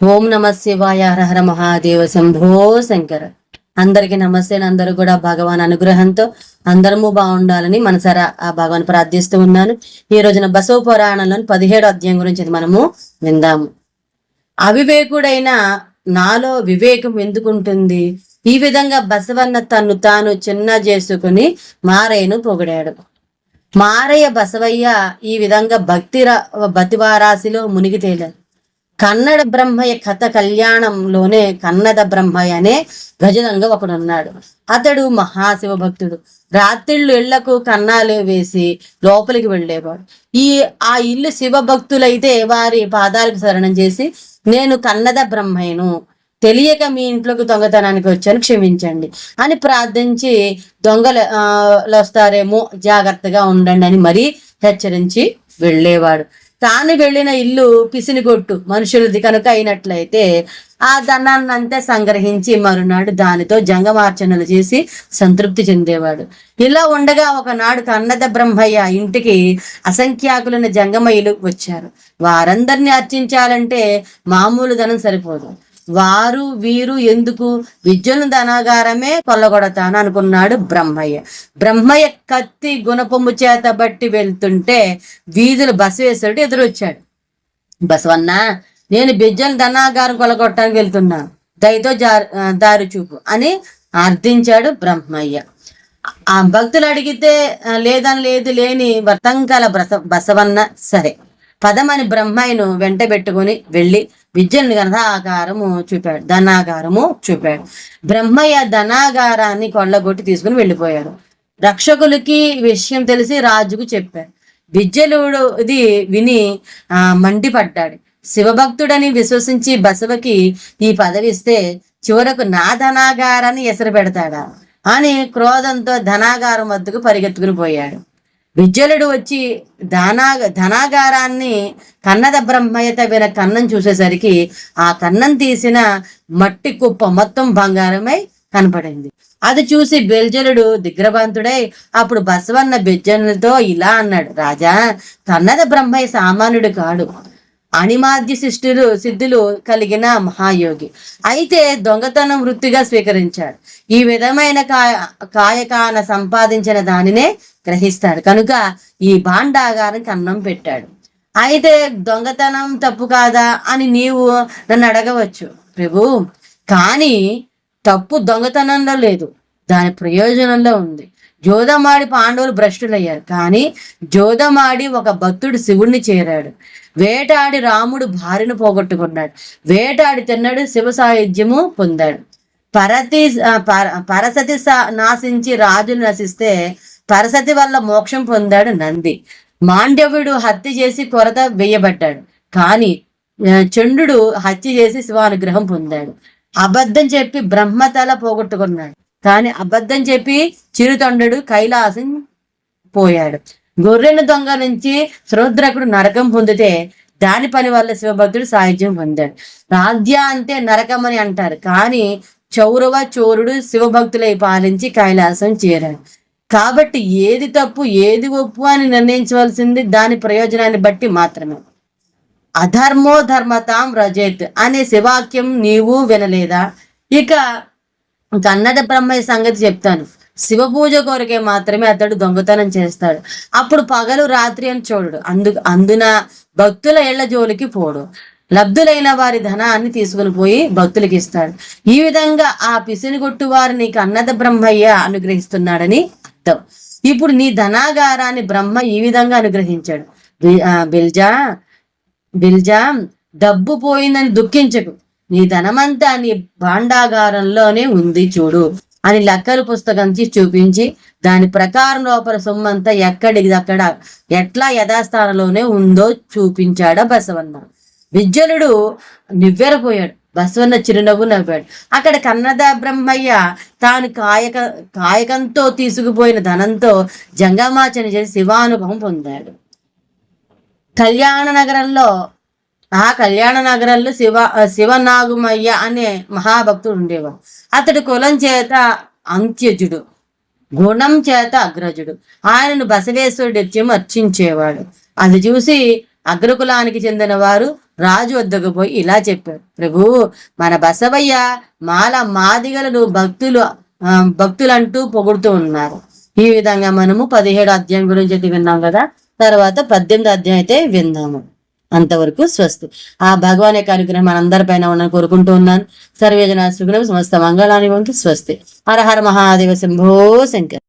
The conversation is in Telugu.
ఓం నమ శివాయ హరహర మహాదేవ శంభో శంకర. అందరికి నమస్తే అందరూ కూడా భగవాన్ అనుగ్రహంతో అందరము బాగుండాలని మనసారా ఆ భగవాన్ ప్రార్థిస్తూ ఉన్నాను. ఈ రోజున బసవ పురాణంలోని పదిహేడు అధ్యాయం గురించి మనము విందాము. అవివేకుడైన నాలో వివేకం ఎందుకుంటుంది? ఈ విధంగా బసవన్న తను తాను చిన్న చేసుకుని మారయ్యను పొగిడాడు. మారయ్య బసవయ్య ఈ విధంగా భక్తి బతివారాశిలో మునిగి తేలారు కన్నడ బ్రహ్మయ్య కథ కళ్యాణంలోనే కన్నడ బ్రహ్మయ్య అనే గజదంగ ఒకడున్నాడు. అతడు మహాశివ భక్తుడు. రాత్రిళ్ళు ఇళ్ళకు కన్నాలు వేసి లోపలికి వెళ్ళేవాడు. ఈ ఆ ఇల్లు శివ భక్తులైతే వారి పాదాలకు శరణం చేసి నేను కన్నద బ్రహ్మయ్యను. తెలియక మీ ఇంట్లోకి దొంగతనానికి వచ్చాను క్షమించండి అని ప్రార్థించి దొంగలు వస్తారేమో జాగ్రత్తగా ఉండండి అని మరీ హెచ్చరించి వెళ్ళేవాడు. తాను వెళ్ళిన ఇల్లు పిసినిగొట్టు మనుషులది కనుక అయినట్లయితే ఆ ధనాన్ని అంతే సంగ్రహించి మరునాడు దానితో జంగమార్చనలు చేసి సంతృప్తి చెందేవాడు. ఇలా ఉండగా ఒకనాడు కన్నద బ్రహ్మయ్య ఇంటికి అసంఖ్యాకులైన జంగమయ్యలు వచ్చారు. వారందరినీ అర్చించాలంటే మామూలు ధనం సరిపోదు. వారు వీరు ఎందుకు విద్యను ధనాగారమే కొల్లగొడతాను అనుకున్నాడు బ్రహ్మయ్య. బ్రహ్మయ్య కత్తి గుణపొమ్ము చేత బట్టి వెళ్తుంటే వీధులు బసవేశ్వరుడు ఎదురొచ్చాడు. బసవన్న నేను బిజ్జను ధనాగారం కొలగొట్టడానికి వెళ్తున్నాను దయతో దారి చూపు అని అర్థించాడు బ్రహ్మయ్య. ఆ భక్తులు అడిగితే లేదని లేదు లేని వర్తంకాల బ్రస బసవన్న సరే. పదమని బ్రహ్మయ్యను వెంట పెట్టుకుని వెళ్ళి విద్యను ధనాగారము చూపాడు ధనాగారము చూపాడు. బ్రహ్మయ్య ధనాగారాన్ని కొల్లగొట్టి తీసుకుని వెళ్ళిపోయాడు. రక్షకులకి విషయం తెలిసి రాజుకు చెప్పాడు. విద్యలుడు ఇది విని మండిపడ్డాడు. శివభక్తుడని విశ్వసించి బసవకి ఈ పదవి ఇస్తే చివరకు నా ధనాగారాన్ని ఎసరు పెడతాడా? అని క్రోధంతో ధనాగారం వద్దకు పరిగెత్తుకుని పోయాడు. విజ్జలుడు వచ్చి ధనా ధనాగారాన్ని కన్నద బ్రహ్మయ్య తవ్విన కన్నం చూసేసరికి ఆ కన్నం తీసిన మట్టి కుప్ప మొత్తం బంగారమై కనపడింది. అది చూసి బెల్జలుడు దిగ్రభంతుడై అప్పుడు బసవన్న బెజ్జనులతో ఇలా అన్నాడు రాజా కన్నద బ్రహ్మయ్య సామాన్యుడు కాడు. అణిమాద్య శిష్టులు సిద్ధులు కలిగిన మహాయోగి. అయితే దొంగతనం వృత్తిగా స్వీకరించాడు. ఈ విధమైన కాయ కాయకాన సంపాదించిన దానినే గ్రహిస్తాడు. కనుక ఈ భాండాగారికి అన్నం పెట్టాడు. అయితే దొంగతనం తప్పు కాదా అని నీవు నన్ను అడగవచ్చు. ప్రభు కానీ తప్పు దొంగతనంలో లేదు. దాని ప్రయోజనంలో ఉంది. జోదమాడి పాండవులు భ్రష్టులయ్యారు. కానీ జోదమాడి ఒక భక్తుడు శివుణ్ణి చేరాడు. వేటాడి రాముడు భార్యను పోగొట్టుకున్నాడు. వేటాడి తిన్నాడు శివ సాయుధ్యము పొందాడు. పరతి పర- పరసతి సా- నాశించి రాజును నశిస్తే పరసతి వల్ల మోక్షం పొందాడు నంది. మాండవ్యుడు హత్య చేసి కొరత వేయబడ్డాడు. కానీ చండు హత్య చేసి శివానుగ్రహం పొందాడు. అబద్ధం చెప్పి బ్రహ్మతల పోగొట్టుకున్నాడు. కానీ అబద్ధం చెప్పి చిరుతొండడు కైలాసం పోయాడు. గొర్రెను దొంగ నుంచి శ్రోద్రకుడు నరకం పొందితే దాని పని వల్ల శివభక్తుడు సాహిత్యం పొందాడు. రాధ్య అంటే నరకం అని అంటారు. కానీ చౌరవ చోరుడు శివభక్తులై పాలించి కైలాసం చేరాడు. కాబట్టి ఏది తప్పు ఏది ఒప్పు అని నిర్ణయించవలసింది దాని ప్రయోజనాన్ని బట్టి మాత్రమే. అధర్మో ధర్మతాం రజేత్ అనే శివాక్యం నీవు వినలేదా? ఇక కన్నడ బ్రహ్మయ్య సంగతి చెప్తాను. శివ పూజ కొరకే మాత్రమే అతడు దొంగతనం చేస్తాడు. అప్పుడు పగలు రాత్రి అని చూడడు. అందు అందున భక్తుల ఇళ్ళ జోలికి పోడు. లబ్ధులైన వారి ధనాన్ని తీసుకుని పోయి భక్తులకి ఇస్తాడు. ఈ విధంగా ఆ పిసినిగొట్టు వారిని కన్నద బ్రహ్మయ్య అనుగ్రహిస్తున్నాడని అర్థం ఇప్పుడు నీ ధనాగారాన్ని బ్రహ్మ ఈ విధంగా అనుగ్రహించాడు. బిల్జా బిల్జా డబ్బు పోయిందని దుఃఖించకు. నీ ధనమంతా నీ భాండాగారంలోనే ఉంది చూడు అని లెక్కల పుస్తకం చూపించి దాని ప్రకారం లోపల సొమ్మంతా ఎక్కడి అక్కడ ఎట్లా యథాస్థానంలోనే ఉందో చూపించాడా బసవన్న. విజ్జలుడు నివ్వెరపోయాడు. బసవన్న చిరునవ్వు నవ్వాడు. అక్కడ కన్నద బ్రహ్మయ్య తాను కాయక కాయకంతో తీసుకుపోయిన ధనంతో జంగమాచన చేసి శివానుభవం పొందాడు. కళ్యాణ నగరంలో ఆ కళ్యాణ నగరంలో శివ శివనాగుమయ్య అనే మహాభక్తుడు ఉండేవాడు. అతడు కులం చేత అంత్యజుడు గుణం చేత అగ్రజుడు. ఆయనను బసవేశ్వరుడు నిత్యం అర్చించేవాడు అది చూసి అగ్రకులానికి చెందిన వారు రాజు వద్దకు పోయి ఇలా చెప్పాడు. ప్రభు మన బసవయ్య మాల మాదిగలను భక్తులు భక్తులంటూ పొగుడుతూ ఉన్నారు. ఈ విధంగా మనము పదిహేడు అధ్యాయం గురించి అయితే విన్నాం కదా? తర్వాత పద్దెనిమిది అధ్యాయం అయితే విందాము. అంతవరకు స్వస్తి. ఆ భగవాన్ యొక్క అనుగ్రహం మనందరి పైన ఉన్నాను కోరుకుంటూ ఉన్నాను. సర్వేజన సుగుణం సమస్త మంగళాని వంకి స్వస్తి. హర హర మహాదేవ శంభో శంకర్.